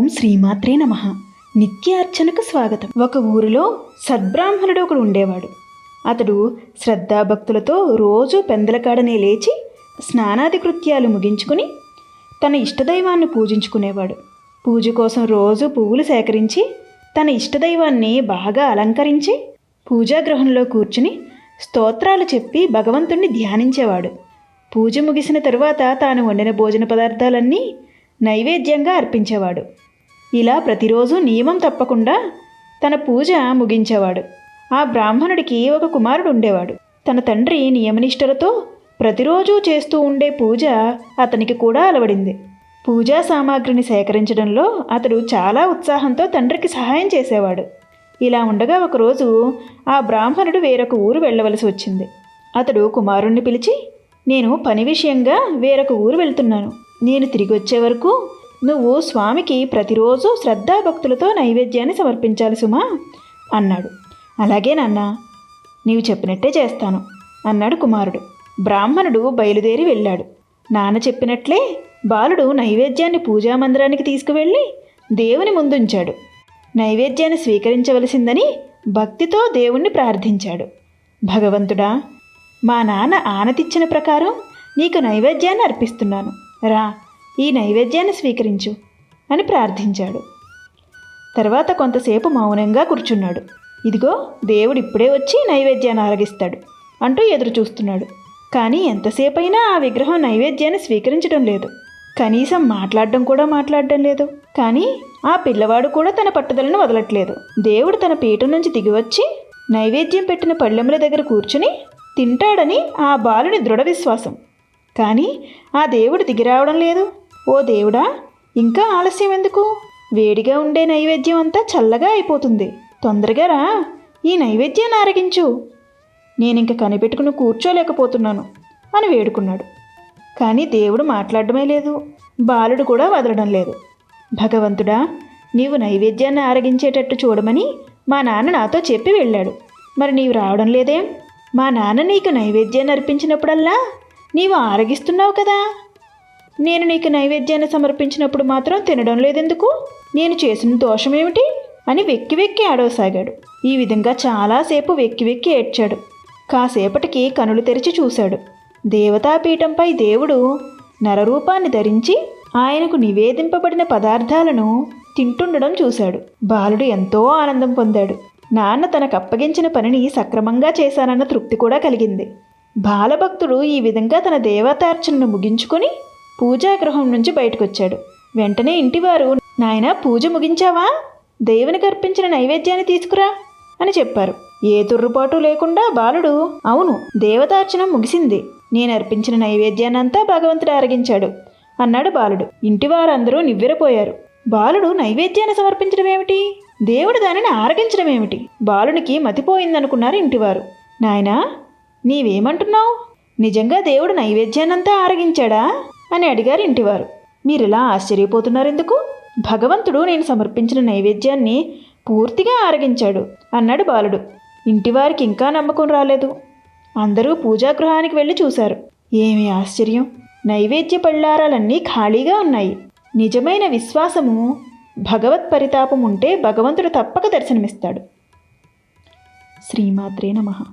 ఓం శ్రీమాత్రే నమ. నిత్యార్చనకు స్వాగతం. ఒక ఊరిలో సద్బ్రాహ్మణుడు ఒకడు ఉండేవాడు. అతడు శ్రద్ధాభక్తులతో రోజు పెందలకాడనే లేచి స్నానాది కృత్యాలు ముగించుకుని తన ఇష్టదైవాన్ని పూజించుకునేవాడు. పూజ కోసం రోజు పువ్వులు సేకరించి తన ఇష్టదైవాన్ని బాగా అలంకరించి పూజాగృహంలో కూర్చుని స్తోత్రాలు చెప్పి భగవంతుణ్ణి ధ్యానించేవాడు. పూజ ముగిసిన తరువాత తాను వండిన భోజన పదార్థాలన్నీ నైవేద్యంగా అర్పించేవాడు. ఇలా ప్రతిరోజు నియమం తప్పకుండా తన పూజ ముగించేవాడు. ఆ బ్రాహ్మణుడికి ఒక కుమారుడు ఉండేవాడు తన తండ్రి నియమనిష్టలతో ప్రతిరోజు చేస్తూ ఉండే పూజ అతనికి కూడా అలవడింది. పూజా సామాగ్రిని సేకరించడంలో అతడు చాలా ఉత్సాహంతో తండ్రికి సహాయం చేసేవాడు. ఇలా ఉండగా ఒకరోజు ఆ బ్రాహ్మణుడు వేరొక ఊరు వెళ్ళవలసి వచ్చింది. అతడు కుమారుణ్ణి పిలిచి నేను పని విషయంగా వేరొక ఊరు వెళ్తున్నాను. నేను తిరిగి వచ్చే వరకు నువ్వు స్వామికి ప్రతిరోజు శ్రద్ధాభక్తులతో నైవేద్యాన్ని సమర్పించాలి సుమా అన్నాడు. అలాగే నాన్న నీవు చెప్పినట్టే చేస్తాను అన్నాడు కుమారుడు. బ్రాహ్మణుడు బయలుదేరి వెళ్ళాడు. నాన్న చెప్పినట్లే బాలుడు నైవేద్యాన్ని పూజా మందిరానికి తీసుకువెళ్ళి దేవుని ముందుంచాడు. నైవేద్యాన్ని స్వీకరించవలసిందని భక్తితో దేవుణ్ణి ప్రార్థించాడు. భగవంతుడా మా నాన్న ఆనతిచ్చిన ప్రకారం నీకు నైవేద్యాన్ని అర్పిస్తున్నాను. రా ఈ నైవేద్యాన్ని స్వీకరించు అని ప్రార్థించాడు. తర్వాత కొంతసేపు మౌనంగా కూర్చున్నాడు. ఇదిగో దేవుడు ఇప్పుడే వచ్చి నైవేద్యాన్ని ఆరగిస్తాడు అంటూ ఎదురు చూస్తున్నాడు. కానీ ఎంతసేపైనా ఆ విగ్రహం నైవేద్యాన్ని స్వీకరించడం లేదు. కనీసం మాట్లాడడం కూడా మాట్లాడడం లేదు. కానీ ఆ పిల్లవాడు కూడా తన పట్టుదలను వదలట్లేదు. దేవుడు తన పీఠం నుంచి దిగివచ్చి నైవేద్యం పెట్టిన పళ్ళెముల దగ్గర కూర్చుని తింటాడని ఆ బాలుని దృఢ విశ్వాసం. కానీ ఆ దేవుడు దిగిరావడం లేదు. ఓ దేవుడా ఇంకా ఆలస్యం ఎందుకు? వేడిగా ఉండే నైవేద్యం అంతా చల్లగా అయిపోతుంది. తొందరగా రా ఈ నైవేద్యాన్ని ఆరగించు. నేనింక కనిపెట్టుకుని కూర్చోలేకపోతున్నాను అని వేడుకున్నాడు. కానీ దేవుడు మాట్లాడడమే లేదు. బాలుడు కూడా వదలడం లేదు. భగవంతుడా నీవు నైవేద్యాన్ని ఆరగించేటట్టు చూడమని మా నాన్న నాతో చెప్పి వెళ్ళాడు. మరి నీవు రావడం లేదేం? మా నాన్న నీకు నైవేద్యాన్ని అర్పించినప్పుడల్లా నీవు ఆరగిస్తున్నావు కదా? నేను నీకు నైవేద్యాన్ని సమర్పించినప్పుడు మాత్రం తినడం లేదెందుకు? నేను చేసిన దోషమేమిటి అని వెక్కి వెక్కి ఆడవసాగాడు. ఈ విధంగా చాలాసేపు వెక్కి వెక్కి ఏడ్చాడు. కాసేపటికి కనులు తెరిచి చూశాడు. దేవతాపీఠంపై దేవుడు నరరూపాన్ని ధరించి ఆయనకు నివేదింపబడిన పదార్థాలను తింటుండడం చూశాడు. బాలుడు ఎంతో ఆనందం పొందాడు. నాన్న తనకు అప్పగించిన పనిని సక్రమంగా చేశానన్న తృప్తి కూడా కలిగింది. బాలభక్తుడు ఈ విధంగా తన దేవతార్చనను ముగించుకొని పూజాగృహం నుంచి బయటకొచ్చాడు. వెంటనే ఇంటివారు నాయన పూజ ముగించావా? దేవునికి అర్పించిన నైవేద్యాన్ని తీసుకురా అని చెప్పారు. ఏ తుర్రుపాటు లేకుండా బాలుడు అవును దేవతార్చన ముగిసింది. నేను అర్పించిన నైవేద్యాన్నంతా భగవంతుడు ఆరగించాడు అన్నాడు బాలుడు. ఇంటి వారందరూ నివ్వెరపోయారు. బాలుడు నైవేద్యాన్ని సమర్పించడం ఏమిటి? దేవుడు దానిని ఆరగించడం ఏమిటి? బాలునికి మతిపోయిందనుకున్నారు ఇంటివారు. నాయనా నీవేమంటున్నావు? నిజంగా దేవుడు నైవేద్యాన్నంతా ఆరగించాడా? అని అడిగారు ఇంటివారు. మీరిలా ఆశ్చర్యపోతున్నారెందుకు? భగవంతుడు నేను సమర్పించిన నైవేద్యాన్ని పూర్తిగా ఆరగించాడు అన్నాడు బాలుడు. ఇంటివారికి ఇంకా నమ్మకం రాలేదు. అందరూ పూజాగృహానికి వెళ్ళి చూశారు. ఏమి ఆశ్చర్యం? నైవేద్య పళ్ళారాలన్నీ ఖాళీగా ఉన్నాయి. నిజమైన విశ్వాసము భగవత్ పరితాపం ఉంటే భగవంతుడు తప్పక దర్శనమిస్తాడు. శ్రీమాత్రే నమః.